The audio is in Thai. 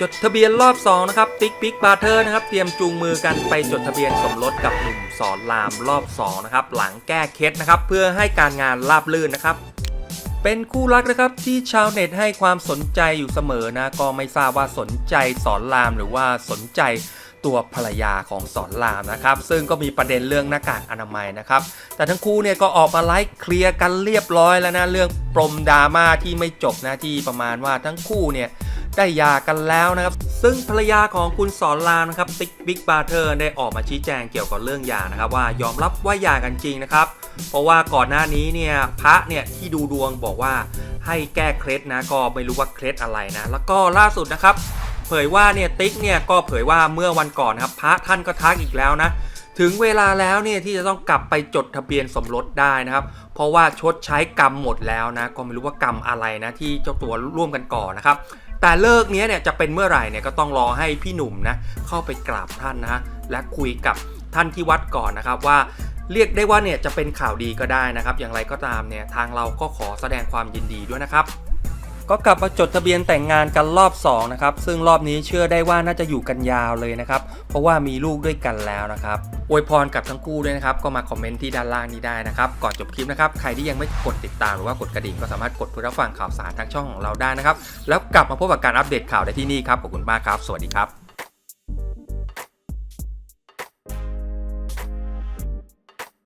จดทะเบียนรอบ2นะครับติ๊กปิ๊กบาเทอร์นะครับเตรียมจูงมือกันไปจดทะเบียนสมรสกับหนุ่มสอนรามรอบ2นะครับหลังแก้เคล็ดนะครับเพื่อให้การงานราบรื่นนะครับเป็นคู่รักนะครับที่ชาวเน็ตให้ความสนใจอยู่เสมอนะก็ไม่ทราบว่าสนใจสอนรามหรือว่าสนใจตัวภรรยาของสอนรามนะครับ ซึ่งก็มีประเด็นเรื่องหน้ากากอนามัยนะครับ แต่ทั้งคู่เนี่ยก็ออกมาไลฟ์เคลียร์กันเรียบร้อยแล้วนะเรื่องปรมดราม่าที่ไม่จบนะที่ประมาณว่าทั้งคู่เนี่ย ได้ยากันแล้วนะครับ ซึ่งภรรยาของคุณสอนรามนะครับติ๊กบิ๊กบาเทอร์ได้ออกมาชี้แจงเกี่ยวกับเรื่องยานะครับ ว่ายอมรับว่ายากันจริงนะครับ เพราะว่าก่อนหน้านี้เนี่ยพระเนี่ยที่ดูดวงบอกว่าให้แก้เคล็ดนะก็ไม่รู้ว่าเคล็ดอะไรนะ แล้วก็ล่าสุดนะครับ เผยว่าเนี่ยติ๊กเนี่ยก็เผยว่าเมื่อวันก่อนนะครับพระท่านก็ทักอีกแล้วนะถึงเวลาแล้วเนี่ยที่จะต้องกลับไปจดทะเบียนสมรสได้นะครับ เพราะว่าชดใช้กรรมหมดแล้วนะก็ไม่รู้ว่ากรรมอะไรนะที่เจ้าตัวร่วมกันก่อนนะครับ แต่เลิกนี้เนี่ยจะเป็นเมื่อไหร่เนี่ยก็ต้องรอให้พี่หนุ่มนะเข้าไปกราบท่านนะและคุยกับท่านที่วัดก่อนนะครับว่าเรียกได้ว่าเนี่ยจะเป็นข่าวดีก็ได้นะครับ อย่างไรก็ตามเนี่ยทางเราก็ขอแสดงความยินดีด้วยนะครับ ก็กลับมาจดทะเบียนแต่งงานกันรอบ2นะครับซึ่งรอบนี้เชื่อได้ว่าน่าจะอยู่กันยาวเลยนะครับเพราะว่ามีลูกด้วยกันแล้วนะครับอวยพรกับทั้งคู่ด้วยนะครับก็มาคอมเมนต์ที่ด้านล่างนี้ได้นะครับก่อนจบคลิปนะครับใครที่ยังไม่กดติดตามหรือว่ากดกระดิ่งก็สามารถกดเพื่อรับฟังข่าวสารทางช่องของเราได้นะครับแล้วกลับมาพบกับการอัปเดตข่าวได้ที่นี่ครับขอบคุณมากครับ สวัสดีครับ